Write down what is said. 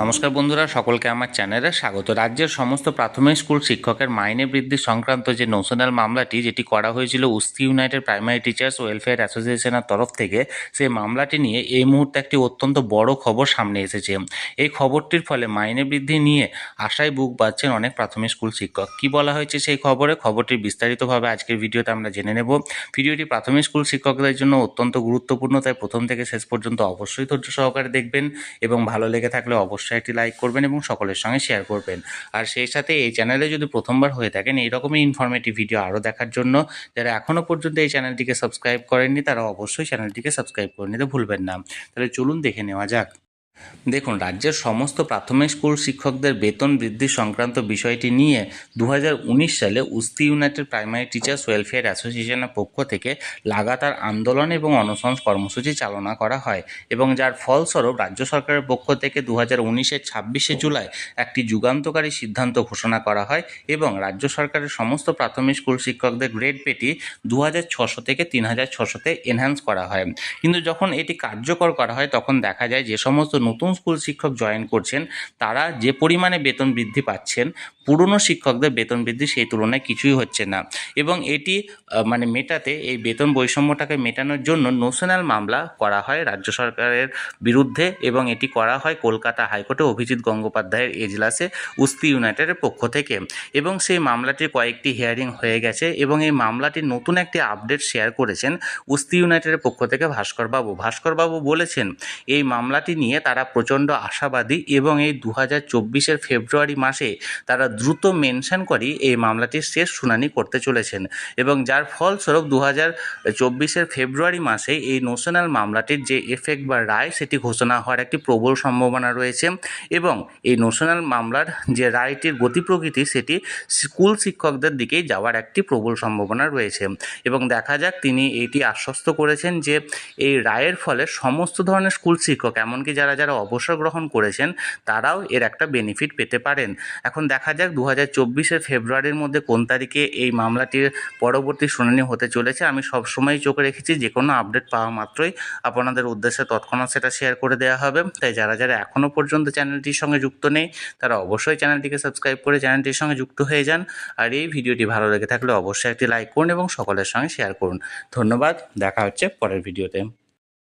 নমস্কার বন্ধুরা, সকলকে আমার চ্যানেলে স্বাগত। রাজ্যের সমস্ত প্রাথমিক স্কুল শিক্ষকের মাইনে বৃদ্ধি সংক্রান্ত যে ন্যাশনাল মামলাটি, যেটি করা হয়েছিল Usti United Primary Teachers Welfare অ্যাসোসিয়েশনের তরফ থেকে, সেই মামলাটি নিয়ে এই মুহূর্তে একটি অত্যন্ত বড় খবর সামনে এসেছে। এই খবরটির ফলে মাইনে বৃদ্ধি নিয়ে আশায় বুক বাঁধছেন অনেক প্রাথমিক স্কুল শিক্ষক। কি বলা হয়েছে সেই খবরে? খবরটি বিস্তারিতভাবে আজকের ভিডিওতে আমরা জেনে নেব। ভিডিওটি প্রাথমিক স্কুল শিক্ষকদের জন্য অত্যন্ত গুরুত্বপূর্ণ, তাই প্রথম থেকে শেষ পর্যন্ত অবশ্যই ধৈর্য সহকারে দেখবেন এবং ভালো লেগে থাকলে অবশ্যই একটি লাইক করবেন এবং সকলের সঙ্গে শেয়ার করবেন। আর সেই সাথে এই চ্যানেলে যদি প্রথমবার হয়ে থাকেন, এইরকমই ইনফরমেটিভ ভিডিও আরও দেখার জন্য যারা এখনও পর্যন্ত এই চ্যানেলটিকে সাবস্ক্রাইব করেননি, তারা অবশ্যই চ্যানেলটিকে সাবস্ক্রাইব করে নিতে ভুলবেন না। তাহলে চলুন দেখে নেওয়া যাক। দেখুন, রাজ্যের সমস্ত প্রাথমিক স্কুল শিক্ষকদের বেতন বৃদ্ধি সংক্রান্ত বিষয়টি নিয়ে দু হাজার উনিশ সালে Usti United Primary Teachers Welfare অ্যাসোসিয়েশনের পক্ষ থেকে লাগাতার আন্দোলন এবং অনশন কর্মসূচি চালনা করা হয় এবং যার ফলস্বরূপ রাজ্য সরকারের পক্ষ থেকে দু হাজার উনিশের ছাব্বিশে জুলাই একটি যুগান্তকারী সিদ্ধান্ত ঘোষণা করা হয় এবং রাজ্য সরকারের সমস্ত প্রাথমিক স্কুল শিক্ষকদের গ্রেড পেটি দু হাজার ছশো থেকে তিন হাজার ছশোতে এনহ্যান্স করা হয়। কিন্তু যখন এটি কার্যকর করা হয়, তখন দেখা যায় যে সমস্ত নতুন স্কুল শিক্ষক জয়েন করছেন, তারা যে পরিমাণে বেতন বৃদ্ধি পাচ্ছেন, পুরনো শিক্ষকদের বেতন বৃদ্ধি সেই তুলনায় কিছুই হচ্ছে না। এবং এটি মানে মেটাতে এই বেতন বৈষম্যটাকে মেটানোর জন্য ন্যাশনাল মামলা করা হয় রাজ্য সরকারের বিরুদ্ধে এবং এটি করা হয় কলকাতা হাইকোর্টে অভিজিৎ গঙ্গোপাধ্যায়ের এজলাসে উস্তি ইউনাইটেডের পক্ষ থেকে। এবং সেই মামলাটির কয়েকটি হিয়ারিং হয়ে গেছে এবং এই মামলাটির নতুন একটি আপডেট শেয়ার করেছেন উস্তি ইউনাইটেডের পক্ষ থেকে ভাস্করবাবু। ভাস্করবাবু বলেছেন, এই মামলাটি নিয়ে তারা প্রচণ্ড আশাবাদী এবং এই দু হাজার চব্বিশের ফেব্রুয়ারি মাসে তারা দ্রুত মেনশন করেই এই মামলাটির শেষ শুনানি করতে চলেছেন এবং যার ফলস্বরূপ দু হাজার চব্বিশের ফেব্রুয়ারি মাসে এই ন্যাশনাল মামলাটির যে এফেক্ট বা রায় সেটি ঘোষণা হওয়ার একটি প্রবল সম্ভাবনা রয়েছে এবং এই ন্যাশনাল মামলার যে রায়টির গতি প্রকৃতি সেটি স্কুল শিক্ষকদের দিকেই যাওয়ার একটি প্রবল সম্ভাবনা রয়েছে এবং দেখা যাক তিনি এটি আশ্বস্ত করেছেন যে এই রায়ের ফলে সমস্ত ধরনের স্কুল শিক্ষক, এমনকি যারা যারা অবসর গ্রহণ করেছেন, তারাও এর একটা বেনিফিট পেতে পারেন। এখন দেখা যাক দু হাজার চব্বিশের ফেব্রুয়ারির মধ্যে কোন তারিখে এই মামলাটির পরবর্তী শুনানি হতে চলেছে। আমি সবসময় চোখে রেখেছি যে কোনো আপডেট পাওয়া মাত্রই আপনাদের উদ্দেশ্যে তৎক্ষণাৎ সেটা শেয়ার করে দেওয়া হবে। তাই যারা যারা এখনও পর্যন্ত চ্যানেলটির সঙ্গে যুক্ত নেই, তারা অবশ্যই চ্যানেলটিকে সাবস্ক্রাইব করে চ্যানেলটির সঙ্গে যুক্ত হয়ে যান। আর এই ভিডিওটি ভালো লেগে থাকলে অবশ্যই একটি লাইক করুন এবং সকলের সঙ্গে শেয়ার করুন। ধন্যবাদ, দেখা হচ্ছে পরের ভিডিওতে।